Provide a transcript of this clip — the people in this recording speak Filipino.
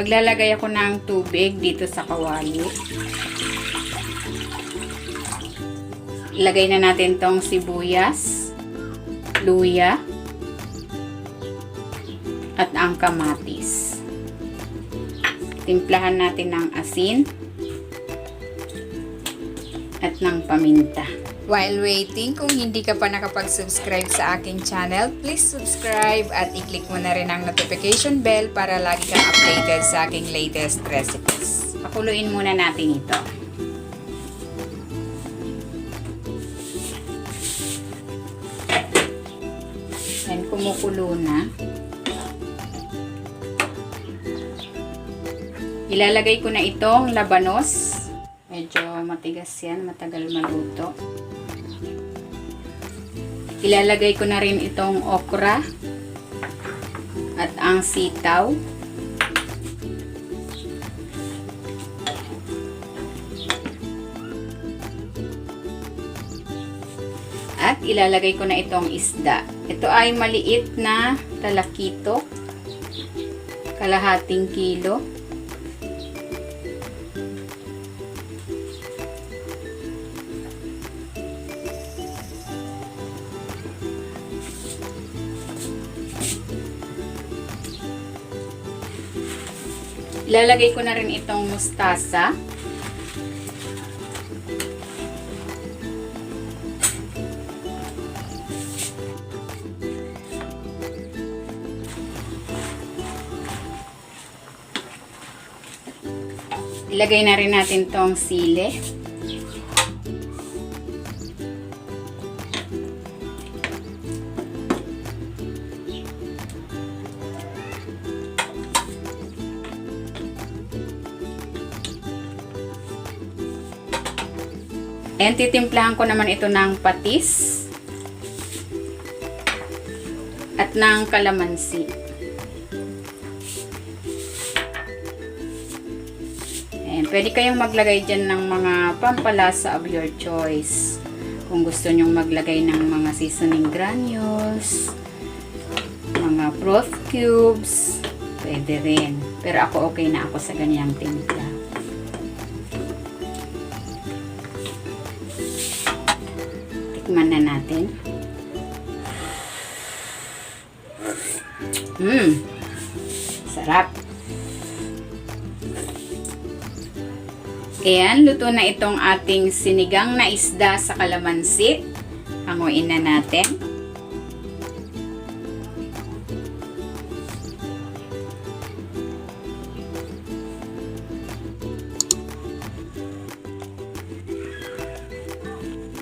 Maglalagay ako ng tubig dito sa kawali. Ilagay na natin tong sibuyas, luya, at ang kamatis. Timplahan natin ng asin at ng paminta. While waiting, kung hindi ka pa nakapag-subscribe sa aking channel, please subscribe at i-click mo na rin ang notification bell para lagi kang updated sa aking latest recipes. Pakuluin muna natin ito. Yan, kumukulo na. Ilalagay ko na itong labanos. Medyo matigas yan, matagal maluto. Ilalagay ko na rin itong okra at ang sitaw. At ilalagay ko na itong isda. Ito ay maliit na talakito. Kalahating kilo. Ilalagay ko na rin itong mustasa. Ilagay na rin natin tong sile. And titimplahan ko naman ito ng patis at ng kalamansi. Ayan, pwede kayong maglagay dyan ng mga pampalasa of your choice. Kung gusto nyong maglagay ng mga seasoning granules, mga broth cubes, pwede rin. Pero ako okay na ako sa ganyang timpla. Tikman na natin. Mmm. Sarap. Ayan, luto na itong ating sinigang na isda sa kalamansi. Hanguin na natin.